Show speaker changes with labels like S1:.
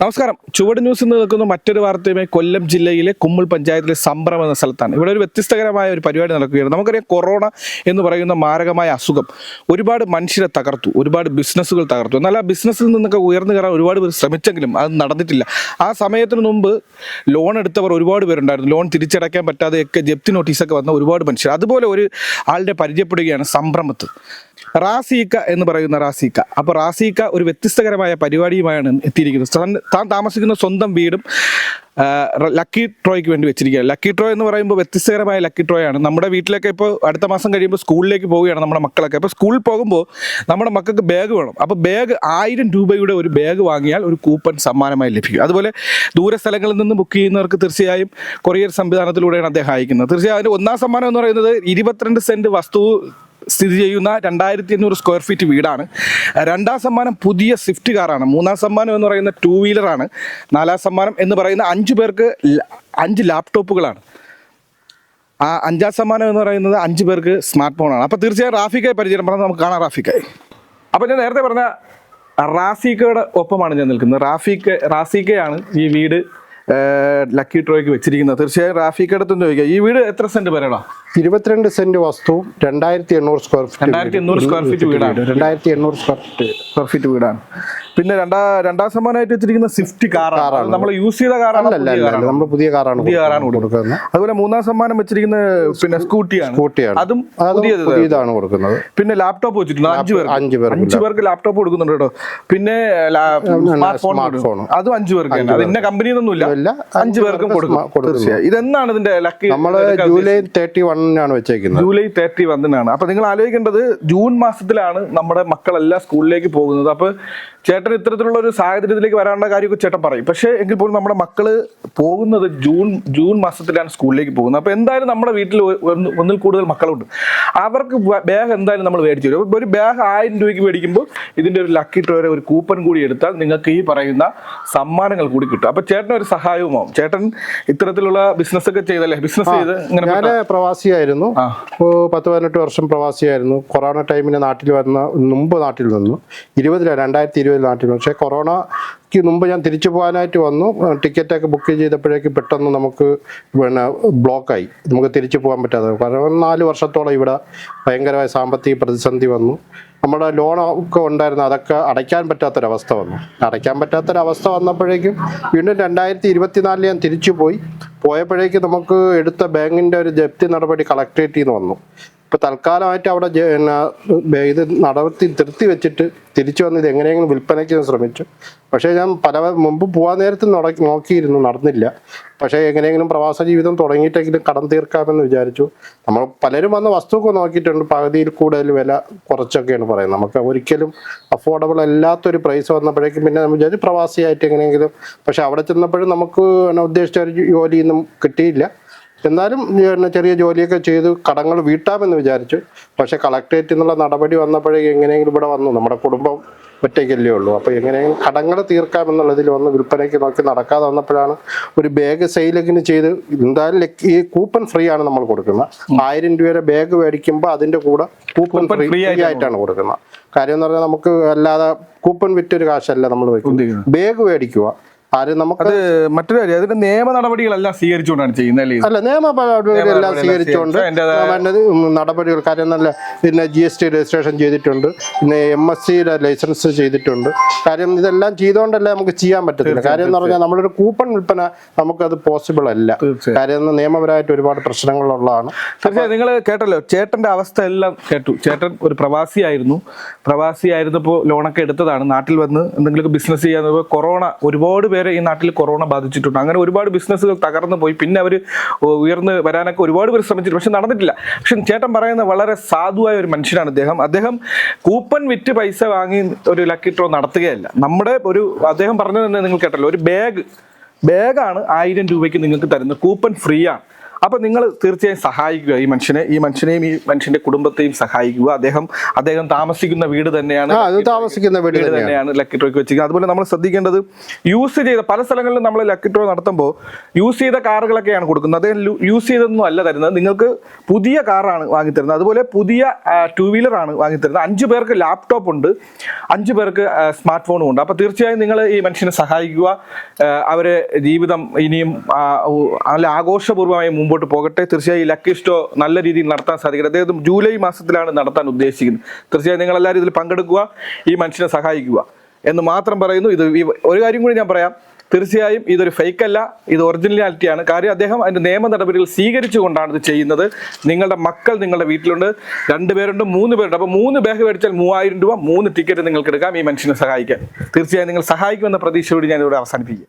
S1: നമസ്കാരം. ചുവട് ന്യൂസ് ഇന്ന് നിൽക്കുന്ന മറ്റൊരു വാർത്തയുമായി കൊല്ലം ജില്ലയിലെ കുമ്മിൾ പഞ്ചായത്തിലെ സംഭ്രം എന്ന സ്ഥലത്താണ്. ഇവിടെ ഒരു വ്യത്യസ്തകരമായ ഒരു പരിപാടി നടക്കുകയാണ്. നമുക്കറിയാം കൊറോണ എന്ന് പറയുന്ന മാരകമായ അസുഖം ഒരുപാട് മനുഷ്യരെ തകർത്തു ഒരുപാട് ബിസിനസ്സുകൾ തകർത്തു. എന്നാൽ ആ ബിസിനസ്സിൽ നിന്നൊക്കെ ഉയർന്നു കയറാൻ ഒരുപാട് പേർ ശ്രമിച്ചെങ്കിലും അത് നടന്നിട്ടില്ല. ആ സമയത്തിന് മുമ്പ് ലോൺ എടുത്തവർ ഒരുപാട് പേരുണ്ടായിരുന്നു. ലോൺ തിരിച്ചടയ്ക്കാൻ പറ്റാതെയൊക്കെ ജപ്തി നോട്ടീസൊക്കെ വന്ന ഒരുപാട് മനുഷ്യർ. അതുപോലെ ഒരു ആളുടെ പരിചയപ്പെടുകയാണ് സംഭ്രമത്ത്. റാസീക്ക എന്ന് പറയുന്ന റാസീക്ക. അപ്പോൾ റാസീക്ക ഒരു വ്യത്യസ്തകരമായ പരിപാടിയുമായാണ് എത്തിയിരിക്കുന്നത്. താൻ- താമസിക്കുന്ന സ്വന്തം വീടും ലക്കി ട്രോയ്ക്ക് വേണ്ടി വെച്ചിരിക്കുകയാണ്. ലക്കി ട്രോ എന്ന് പറയുമ്പോൾ വ്യത്യസ്തകരമായ ലക്കി ട്രോയാണ്. നമ്മുടെ വീട്ടിലൊക്കെ ഇപ്പോൾ അടുത്ത മാസം കഴിയുമ്പോൾ സ്കൂളിലേക്ക് പോവുകയാണ് നമ്മുടെ മക്കളൊക്കെ. അപ്പോൾ സ്കൂളിൽ പോകുമ്പോൾ നമ്മുടെ മക്കൾക്ക് ബാഗ് വേണം. അപ്പോൾ ബാഗ് ആയിരം രൂപയുടെ ഒരു ബാഗ് വാങ്ങിയാൽ ഒരു കൂപ്പൺ സമ്മാനമായി ലഭിക്കും. അതുപോലെ ദൂര സ്ഥലങ്ങളിൽ നിന്ന് ബുക്ക് ചെയ്യുന്നവർക്ക് തീർച്ചയായും കൊറിയർ സംവിധാനത്തിലൂടെയാണ് അദ്ദേഹം അയക്കുന്നത്. തീർച്ചയായും അതിന്റെ ഒന്നാം സമ്മാനം എന്ന് പറയുന്നത് ഇരുപത്തിരണ്ട് സെന്റ് വസ്തു സ്ഥിതി ചെയ്യുന്ന രണ്ടായിരത്തി അഞ്ഞൂറ് സ്ക്വയർ ഫീറ്റ് വീടാണ് രണ്ടാം സമ്മാനം പുതിയ സ്വിഫ്റ്റ് കാറാണ് മൂന്നാം സമ്മാനം എന്ന് പറയുന്ന ടൂ വീലറാണ് നാലാം സമ്മാനം എന്ന് പറയുന്ന അഞ്ച് പേർക്ക് അഞ്ച് ലാപ്ടോപ്പുകളാണ് ആ അഞ്ചാം സമ്മാനം എന്ന് പറയുന്നത് അഞ്ച് പേർക്ക് സ്മാർട്ട് ഫോണാണ് അപ്പോൾ തീർച്ചയായും റാഫിക്കായി പരിചയം പറഞ്ഞാൽ നമുക്ക് കാണാം റാഫിക്കായി. അപ്പോൾ ഞാൻ നേരത്തെ പറഞ്ഞ റാഫിക്കയുടെ ഒപ്പമാണ് ഞാൻ നിൽക്കുന്നത്. റാഫിക്ക റാസിക്കയാണ് ഈ വീട് ലക്കി ട്രോയ്ക്ക് വെച്ചിരിക്കുന്നത്. തീർച്ചയായും റാഫിക്ക് അടുത്ത് ചോദിക്കാം. ഈ വീട് എത്ര സെന്റ് വരണോ
S2: ഇരുപത്തിരണ്ട് സെന്റ് വസ്തു രണ്ടായിരത്തി എണ്ണൂറ് സ്ക്വയർ ഫീറ്റ്
S1: രണ്ടായിരത്തി എണ്ണൂറ് സ്ക്വയർ ഫീറ്റ് വീടാണ്.
S2: രണ്ടായിരത്തി എണ്ണൂറ് സ്ക്വയർ ഫീറ്റ്
S1: സ്ക്വയർ ഫീറ്റ് വീടാണ്. പിന്നെ രണ്ടാ രണ്ടാം സമ്മാനമായിട്ട് വെച്ചിരിക്കുന്ന സ്വിഫ്റ്റ് കാറാണ്. നമ്മൾ യൂസ് ചെയ്ത കാറാണ്
S2: നമ്മൾ പുതിയ കാറാണ്
S1: പുതിയ കാറാണ്
S2: കൊടുക്കുന്നത്.
S1: അതുപോലെ മൂന്നാം സമ്മാനം വെച്ചിരിക്കുന്ന പിന്നെ സ്കൂട്ടിയാണ്
S2: സ്കൂട്ടിയാണ്
S1: അതും
S2: പുതിയതാണ് കൊടുക്കുന്നത്.
S1: പിന്നെ ലാപ്ടോപ്പ് വെച്ചിട്ടുണ്ട്. അഞ്ചു പേർക്ക്.
S2: അഞ്ചു പേർക്ക്
S1: അഞ്ചു പേർക്ക് ലാപ്ടോപ്പ് കൊടുക്കുന്നുണ്ട് കേട്ടോ. പിന്നെ സ്മാർട്ട് ഫോൺ അതും അഞ്ചു പേർക്ക് അത് ഇന്ന കമ്പനിയൊന്നുമില്ല
S2: ഇല്ല,
S1: അഞ്ചു പേർക്കും കൊടുക്കും. ഇതെന്നാണ് ഇതിന്റെ ലക്കി
S2: നമ്മൾ ജൂലൈ തേർട്ടി വണ്ണിനാണ് വെച്ചേക്കുന്നത്.
S1: ജൂലൈ തേർട്ടി വണ്ണിനാണ് അപ്പൊ നിങ്ങൾ ആലോചിക്കേണ്ടത് ജൂൺ മാസത്തിലാണ് നമ്മുടെ മക്കളെല്ലാം സ്കൂളിലേക്ക് പോകുന്നത്. അപ്പൊ ചേട്ടൻ ഇത്തരത്തിലുള്ള ഒരു സാഹചര്യത്തിലേക്ക് വരാനുള്ള കാര്യമൊക്കെ ചേട്ടൻ പറയും. പക്ഷേ എങ്കിൽ പോലും നമ്മുടെ മക്കൾ പോകുന്നത് ജൂൺ ജൂൺ മാസത്തിലാണ് സ്കൂളിലേക്ക് പോകുന്നത്. അപ്പൊ എന്തായാലും നമ്മുടെ വീട്ടിൽ ഒന്നിൽ കൂടുതൽ മക്കളുണ്ട്. അവർക്ക് ബാഗ് എന്തായാലും നമ്മൾ മേടിച്ചു തരും. ഒരു ബാഗ് ആയിരം രൂപയ്ക്ക് മേടിക്കുമ്പോൾ ഇതിന്റെ ഒരു ലക്കി ഡ്രോയുടെ ഒരു കൂപ്പൺ കൂടി എടുത്താൽ നിങ്ങൾക്ക് ഈ പറയുന്ന സമ്മാനങ്ങൾ കൂടി കിട്ടും. അപ്പൊ ചേട്ടൻ ഒരു സഹായവുമാവും. ചേട്ടൻ ഇത്തരത്തിലുള്ള ബിസിനസ് ഒക്കെ ചെയ്തല്ലേ? ബിസിനസ് ചെയ്ത്
S2: ഞാൻ പ്രവാസിയായിരുന്നു. പത്ത് പതിനെട്ട് വർഷം പ്രവാസിയായിരുന്നു. കൊറോണ ടൈമിന് നാട്ടിൽ വന്ന മുമ്പ് നാട്ടിൽ വന്നു ഇരുപതില രണ്ടായിരത്തി നാട്ടിൽ. പക്ഷേ കൊറോണയ്ക്ക് മുമ്പ് ഞാൻ തിരിച്ചു പോകാനായിട്ട് വന്നു. ടിക്കറ്റൊക്കെ ബുക്ക് ചെയ്തപ്പോഴേക്ക് പെട്ടെന്ന് നമുക്ക് പിന്നെ ബ്ലോക്കായി. നമുക്ക് തിരിച്ചു പോകാൻ പറ്റാതെ. കാരണം നാല് വർഷത്തോളം ഇവിടെ ഭയങ്കരമായ സാമ്പത്തിക പ്രതിസന്ധി വന്നു. നമ്മുടെ ലോണൊക്കെ ഉണ്ടായിരുന്നു അതൊക്കെ അടയ്ക്കാൻ പറ്റാത്തൊരവസ്ഥ വന്നു. അടയ്ക്കാൻ പറ്റാത്തൊരവസ്ഥ വന്നപ്പോഴേക്കും വീണ്ടും രണ്ടായിരത്തി ഇരുപത്തിനാലിൽ ഞാൻ തിരിച്ചു പോയി. പോയപ്പോഴേക്കും നമുക്ക് എടുത്ത ബാങ്കിന്റെ ഒരു ജപ്തി നടപടി കളക്ട്രേറ്റിൽ നിന്ന് വന്നു. ഇപ്പൊ തൽക്കാലമായിട്ട് അവിടെ ഇത് നടത്തി നിർത്തി വെച്ചിട്ട് തിരിച്ചു വന്ന് ഇത് എങ്ങനെയെങ്കിലും വിൽപ്പനയ്ക്ക് ശ്രമിച്ചു. പക്ഷേ ഞാൻ പല മുമ്പ് പോകാൻ നേരത്ത് നോക്കിയിരുന്നു നടന്നില്ല. പക്ഷേ എങ്ങനെയെങ്കിലും പ്രവാസ ജീവിതം തുടങ്ങിയിട്ടെങ്കിലും കടം തീർക്കാമെന്ന് വിചാരിച്ചു. നമ്മൾ പലരും വന്ന വസ്തുവൊക്കെ നോക്കിയിട്ടുണ്ട്. പകുതിയിൽ കൂടുതൽ വില കുറച്ചൊക്കെയാണ് പറയുന്നത്. നമുക്ക് ഒരിക്കലും അഫോർഡബിൾ അല്ലാത്തൊരു പ്രൈസ് വന്നപ്പോഴേക്കും പിന്നെ നമ്മൾ വിചാരിച്ചു പ്രവാസിയായിട്ട് എങ്ങനെയെങ്കിലും പക്ഷേ അവിടെ ചെന്നപ്പോഴും നമുക്ക് ഉദ്ദേശിച്ച ഒരു ജോലിയൊന്നും കിട്ടിയില്ല. എന്നാലും ചെറിയ ജോലിയൊക്കെ ചെയ്ത് കടങ്ങൾ വീട്ടാമെന്ന് വിചാരിച്ചു പക്ഷെ കളക്ടറേറ്റ് എന്നുള്ള നടപടി വന്നപ്പോഴേ എങ്ങനെയെങ്കിലും ഇവിടെ വന്നു. നമ്മുടെ കുടുംബം ഒറ്റയ്ക്കല്ലേ ഉള്ളൂ. അപ്പോൾ എങ്ങനെയെങ്കിലും കടങ്ങൾ തീർക്കാമെന്നുള്ളതിൽ വന്ന് വിൽപ്പനയ്ക്ക് നോക്കി നടക്കാതെ വന്നപ്പോഴാണ് ഒരു ബാഗ് സെയിലിങ്ങിന് ചെയ്ത് എന്തായാലും ഈ കൂപ്പൺ ഫ്രീ ആണ് നമ്മൾ കൊടുക്കുന്നത്. ആയിരം രൂപയുടെ ബാഗ് മേടിക്കുമ്പോൾ അതിന്റെ കൂടെ കൂപ്പൺ ഫ്രീ ഫ്രീ ആയിട്ടാണ് കൊടുക്കുന്നത്. കാര്യം എന്ന് പറഞ്ഞാൽ നമുക്ക് അല്ലാതെ കൂപ്പൺ വിറ്റൊരു കാശല്ല നമ്മൾ വെക്കുന്നത് ബാഗ് മേടിക്കുക. നമുക്ക്
S1: അത് മറ്റൊരു കാര്യം അതിന്റെ നിയമ നടപടികളെല്ലാം സ്വീകരിച്ചുകൊണ്ടാണ് ചെയ്യുന്നത് അല്ലേ
S2: നിയമ നടപടികളെല്ലാം സ്വീകരിച്ചുകൊണ്ട് നടപടികൾ കാര്യം നല്ല പിന്നെ ജി എസ് ടി രജിസ്ട്രേഷൻ ചെയ്തിട്ടുണ്ട് പിന്നെ എം എസ് സിയുടെ ലൈസൻസ് ചെയ്തിട്ടുണ്ട്. കാര്യം ഇതെല്ലാം ചെയ്തുകൊണ്ടല്ലേ നമുക്ക് ചെയ്യാൻ പറ്റത്തില്ല. കാര്യം എന്ന് പറഞ്ഞാൽ നമ്മളൊരു കൂപ്പൺ വിൽപ്പന നമുക്കത് പോസിബിൾ അല്ല. കാര്യം നിയമപരമായിട്ട് ഒരുപാട് പ്രശ്നങ്ങളുള്ളതാണ്.
S1: തീർച്ചയായും നിങ്ങൾ കേട്ടല്ലോ ചേട്ടന്റെ അവസ്ഥ എല്ലാം കേട്ടു. ചേട്ടൻ ഒരു പ്രവാസിയായിരുന്നു. പ്രവാസിയായിരുന്നപ്പോൾ ലോണൊക്കെ എടുത്തതാണ്. നാട്ടിൽ വന്ന് എന്തെങ്കിലും ബിസിനസ് ചെയ്യാൻ കൊറോണ ഒരുപാട് പേരെ ഈ നാട്ടിൽ കൊറോണ ബാധിച്ചിട്ടുണ്ട്. അങ്ങനെ ഒരുപാട് ബിസിനസ്സുകൾ തകർന്നു പോയി. പിന്നെ അവർ ഉയർന്ന് വരാനൊക്കെ ഒരുപാട് പേര് ശ്രമിച്ചിട്ട് പക്ഷെ നടന്നിട്ടില്ല. പക്ഷെ ചേട്ടൻ പറയുന്ന വളരെ സാധുവായ ഒരു മനുഷ്യനാണ് അദ്ദേഹം. അദ്ദേഹം കൂപ്പൺ വിറ്റ് പൈസ വാങ്ങി ഒരു ലക്കി ഡ്രോ നടത്തുകയല്ല. നമ്മുടെ ഒരു അദ്ദേഹം പറഞ്ഞത് തന്നെ നിങ്ങൾ കേട്ടല്ലോ. ഒരു ബാഗ് ബാഗാണ് ആയിരം രൂപയ്ക്ക് നിങ്ങൾക്ക് തരുന്നത്. കൂപ്പൺ ഫ്രീ ആണ്. അപ്പൊ നിങ്ങൾ തീർച്ചയായും സഹായിക്കുക ഈ മനുഷ്യനെ ഈ മനുഷ്യനെയും ഈ മനുഷ്യന്റെ കുടുംബത്തെയും സഹായിക്കുക. അദ്ദേഹം അദ്ദേഹം താമസിക്കുന്ന വീട് തന്നെയാണ്
S2: താമസിക്കുന്ന വീട് തന്നെയാണ്.
S1: ലക്കിട്രോ ലക്കി ഡ്രോയ്ക്ക് വെച്ചിരിക്കുന്നത്. അതുപോലെ നമ്മൾ ശ്രദ്ധിക്കേണ്ടത് യൂസ് ചെയ്ത പല സ്ഥലങ്ങളിലും നമ്മൾ ലക്കിട്രോ നടത്തുമ്പോൾ യൂസ് ചെയ്ത കാറുകളൊക്കെയാണ് കൊടുക്കുന്നത്. അദ്ദേഹം യൂസ് ചെയ്തൊന്നും അല്ല തരുന്നത്. നിങ്ങൾക്ക് പുതിയ കാറാണ് വാങ്ങിത്തരുന്നത്. അതുപോലെ പുതിയ ടൂ വീലറാണ് വാങ്ങിത്തരുന്നത്. അഞ്ചു പേർക്ക് ലാപ്ടോപ്പ് ഉണ്ട്. അഞ്ചു പേർക്ക് സ്മാർട്ട് ഫോണും ഉണ്ട്. അപ്പോൾ തീർച്ചയായും നിങ്ങൾ ഈ മനുഷ്യനെ സഹായിക്കുക. അവരെ ജീവിതം ഇനിയും നല്ല ആഘോഷപൂർവമായി മുമ്പോട്ട് പോകട്ടെ. തീർച്ചയായും ഈ ലക്കി സ്റ്റോ നല്ല രീതിയിൽ നടത്താൻ സാധിക്കട്ടെ അദ്ദേഹം ജൂലൈ മാസത്തിലാണ് നടത്താൻ ഉദ്ദേശിക്കുന്നത്. തീർച്ചയായും നിങ്ങളെല്ലാവരും ഇതിൽ പങ്കെടുക്കുക ഈ മനുഷ്യനെ സഹായിക്കുക എന്ന് മാത്രം പറയുന്നു. ഇത് ഒരു കാര്യം കൂടി ഞാൻ പറയാം. തീർച്ചയായും ഇതൊരു ഫേക്ക് അല്ല ഇത് ഒറിജിനാലിറ്റിയാണ് കാര്യം അദ്ദേഹം അതിന്റെ നിയമ നടപടികൾ സ്വീകരിച്ചുകൊണ്ടാണ് ഇത് ചെയ്യുന്നത്. നിങ്ങളുടെ മക്കൾ നിങ്ങളുടെ വീട്ടിലുണ്ട് രണ്ട് പേരുണ്ട് മൂന്ന് പേരുണ്ട്. അപ്പോൾ മൂന്ന് ബാഗ് മേടിച്ചാൽ മൂവായിരം രൂപ മൂന്ന് ടിക്കറ്റ് നിങ്ങൾക്ക് എടുക്കാം ഈ മനുഷ്യനെ സഹായിക്കാൻ. തീർച്ചയായും നിങ്ങൾ സഹായിക്കുമെന്ന പ്രതീക്ഷയോട് ഞാൻ ഇവിടെ അവസാനിപ്പിക്കും